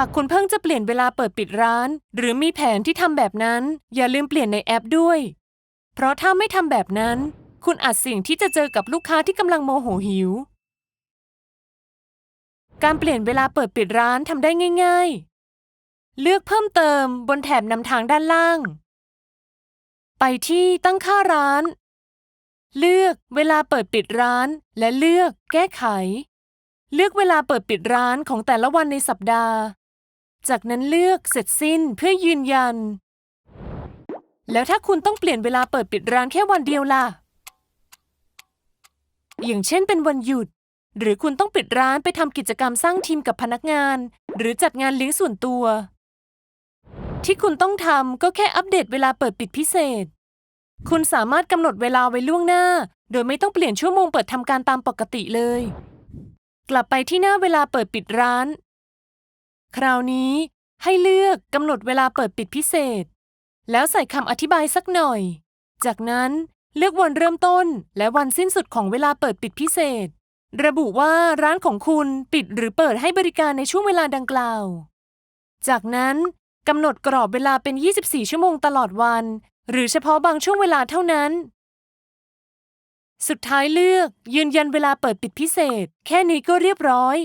ากคุณเพิ่งจะเปลี่ยนเวลาเปิดปิดร้าน หรือมีแผนที่ทำแบบนั้น อย่าลืมเปลี่ยนในแอปด้วย เพราะถ้าไม่ทำแบบนั้น คุณอาจเสี่ยงที่จะเจอกับลูกค้าที่กำลังโมโหหิว การเปลี่ยนเวลาเปิดปิดร้านทำได้ง่าย ๆ เลือกเพิ่มเติมบนแถบนำทางด้านล่าง ไปที่ตั้งค่าร้าน เลือกเวลาเปิดปิดร้าน และเลือกแก้ไขเลือกเวลาเปิดปิดร้านของแต่ละวันในสัปดาห์ จากนั้นเลือกเสร็จสิ้นเพื่อยืนยัน แล้วถ้าคุณต้องเปลี่ยนเวลาเปิดปิดร้านแค่วันเดียวล่ะ อย่างเช่นเป็นวันหยุด หรือคุณต้องปิดร้านไปทำกิจกรรมสร้างทีมกับพนักงาน หรือจัดงานเลี้ยงส่วนตัว ที่คุณต้องทำก็แค่อัปเดตเวลาเปิดปิดพิเศษ คุณสามารถกำหนดเวลาไว้ล่วงหน้า โดยไม่ต้องเปลี่ยนชั่วโมงเปิดทำการตามปกติเลย กลับไปที่หน้าเวลาเปิดปิดร้าน คราวนี้ให้เลือกกำหนดเวลาเปิดปิดพิเศษ แล้วใส่คำอธิบายสักหน่อย จากนั้นเลือกวันเริ่มต้นและวันสิ้นสุดของเวลาเปิดปิดพิเศษ ระบุว่าร้านของคุณปิดหรือเปิดให้บริการในช่วงเวลาดังกล่าว จากนั้นกำหนดกรอบเวลาเป็น 24 ชั่วโมงตลอดวัน หรือเฉพาะบางช่วงเวลาเท่านั้น สุดท้ายเลือกยืนยันเวลาเปิดปิดพิเศษ แค่นี้ก็เรียบร้อย